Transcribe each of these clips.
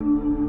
you.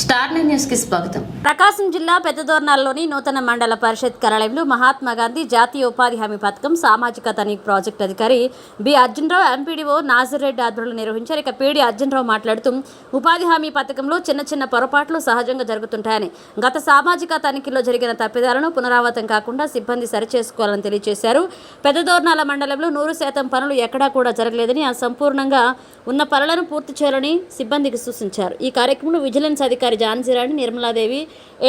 Star న్యూస్కి స్వాగతం. ప్రకాశం జిల్లా పెద్దదోర్నాల్లోని నూతన మండల పరిషత్ కార్యాలయంలో మహాత్మా గాంధీ జాతీయ ఉపాధి హామీ పథకం సామాజిక తనిఖీ ప్రాజెక్ట్ అధికారి బి అర్జున్రావు ఎంపీడీఓ నాజర్ రెడ్డి ఆధ్వర్యంలో నిర్వహించారు. ఇక పీడీ అర్జున్రావు మాట్లాడుతూ ఉపాధి హామీ పథకంలో చిన్న చిన్న పొరపాట్లు సహజంగా జరుగుతుంటాయని గత సామాజిక తనిఖీలో జరిగిన తప్పిదాలను పునరావృతం కాకుండా సిబ్బంది సరిచేసుకోవాలని తెలియజేశారు. పెద్దదోర్నాల మండలంలో నూరు శాతం పనులు ఎక్కడా కూడా జరగలేదని అసంపూర్ణంగా ఉన్న పనులను పూర్తి చేయాలని సిబ్బందికి సూచించారు. ఈ కార్యక్రమంలో విజిలెన్స్ అధికారి ఝాన్సీరాణి నిర్మలాదేవి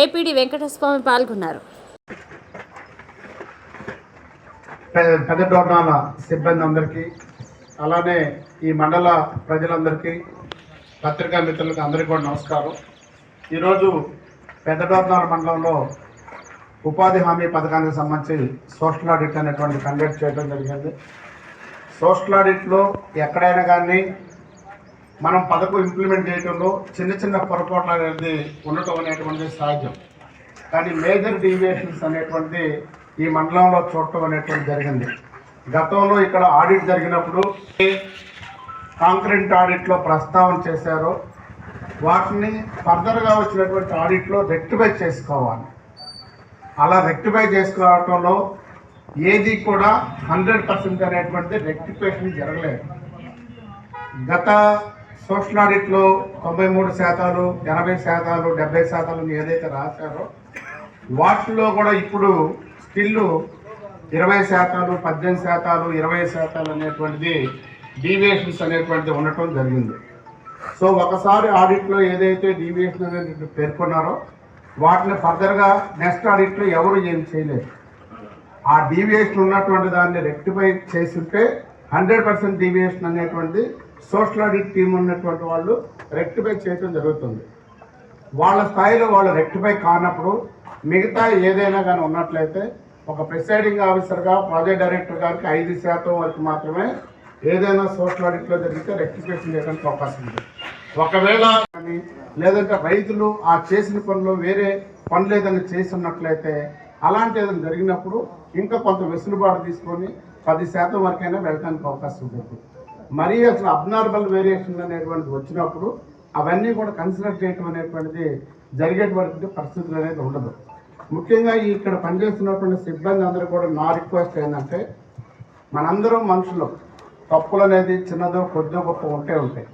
ఏపీడీ వెంకటస్వామి పాల్గొన్నారు. పెద్ద డోర్నాల సిబ్బంది అందరికీ అలానే ఈ మండల ప్రజలందరికీ పత్రికా మిత్రులకు అందరికీ కూడా నమస్కారం. ఈరోజు పెద్ద డోర్నాల మండలంలో ఉపాధి హామీ పథకానికి సంబంధించి సోషల్ ఆడిట్ అనేటువంటి కండక్ట్ చేయడం జరిగింది. సోషల్ ఆడిట్లో ఎక్కడైనా కానీ మనం పథకం ఇంప్లిమెంట్ చేయడంలో చిన్న చిన్న పొరపాట్లు అనేది ఉండటం అనేటువంటిది సహజం. కానీ మేజర్ డీవియేషన్స్ అనేటువంటి ఈ మండలంలో చూడటం అనేటువంటి జరిగింది. గతంలో ఇక్కడ ఆడిట్ జరిగినప్పుడు కాంక్రీట్ ఆడిట్లో ప్రస్తావన చేశారో. వాటిని ఫర్దర్గా వచ్చినటువంటి ఆడిట్లో రెక్టిఫై చేసుకోవాలి. అలా రెక్టిఫై చేసుకోవటంలో ఏది కూడా హండ్రెడ్ పర్సెంట్ అనేటువంటిది రెక్టిఫికేషన్ జరగలేదు. గత సోషల్ ఆడిట్లో తొంభై మూడు శాతాలు ఎనభై శాతాలు డెబ్బై శాతాలు ఏదైతే రాశారో వాటిలో కూడా ఇప్పుడు స్టిల్ ఇరవై శాతాలు పద్దెనిమిది శాతాలు ఇరవై శాతాలు అనేటువంటిది డీవియేషన్స్ అనేటువంటిది ఉండటం జరిగింది. సో ఒకసారి ఆడిట్లో ఏదైతే డీవియేషన్ అనేది పేర్కొన్నారో వాటిని ఫర్దర్గా నెక్స్ట్ ఆడిట్లో ఎవరు ఏం చేయలేదు. ఆ డీవియేషన్ ఉన్నటువంటి దాన్ని రెక్టిఫై చేసి ఉంటే హండ్రెడ్ పర్సెంట్ డీవియేషన్ అనేటువంటిది సోషల్ ఆడిట్ టీం ఉన్నటువంటి వాళ్ళు రెక్టిఫై చేయడం జరుగుతుంది. వాళ్ళ స్థాయిలో వాళ్ళు రెక్టిఫై కానప్పుడు మిగతా ఏదైనా కానీ ఉన్నట్లయితే ఒక ప్రిసైడింగ్ ఆఫీసర్గా ప్రాజెక్ట్ డైరెక్టర్ గారికి ఐదు శాతం వరకు మాత్రమే ఏదైనా సోషల్ ఆడిట్లో జరిగితే రెక్టిఫికేషన్ చేయడానికి అవకాశం ఉంది. ఒకవేళ కానీ లేదంటే రైతులు ఆ చేసిన పనులు వేరే పనులు ఏదైనా చేసి ఉన్నట్లయితే అలాంటి ఏదైనా జరిగినప్పుడు ఇంకా కొంత వెసులుబాటు తీసుకొని పది శాతం వరకైనా వెళ్ళడానికి అవకాశం ఉంటుంది. మరీ అసలు అబ్నార్మల్ వేరియేషన్ అనేటువంటిది వచ్చినప్పుడు అవన్నీ కూడా కన్సిడర్ చేయటం అనేటువంటిది జరిగేటువంటి పరిస్థితులు అనేది ఉండదు. ముఖ్యంగా ఇక్కడ పనిచేస్తున్నటువంటి సిబ్బంది అందరూ కూడా నా రిక్వెస్ట్ ఏంటంటే మనందరం మనుషులు తప్పులు అనేది చిన్నదో కొద్దిగా గొప్ప ఉంటే ఉంటాయి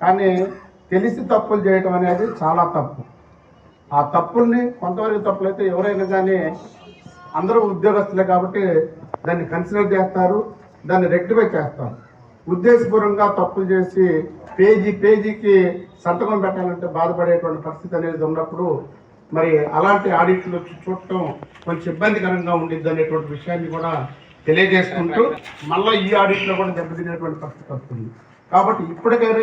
కానీ తెలిసి తప్పులు చేయటం అనేది చాలా తప్పు. ఆ తప్పుల్ని కొంతవరకు తప్పులైతే ఎవరైనా కానీ అందరూ ఉద్యోగస్తులే కాబట్టి దాన్ని కన్సిడర్ చేస్తారు దాన్ని రెక్టిఫై చేస్తారు. ఉద్దేశపూర్వంగా తప్పులు చేసి పేజీ పేజీకి సంతకం పెట్టాలంటే బాధపడేటువంటి పరిస్థితి అనేది ఉన్నప్పుడు మరి అలాంటి ఆడిట్లు చూడటం కొంచెం ఇబ్బందికరంగా ఉండిద్ది అనేటువంటి విషయాన్ని కూడా తెలియజేసుకుంటూ మళ్ళీ ఈ ఆడిట్లో కూడా దెబ్బతినేటువంటి పరిస్థితి వస్తుంది. కాబట్టి ఇప్పటికైనా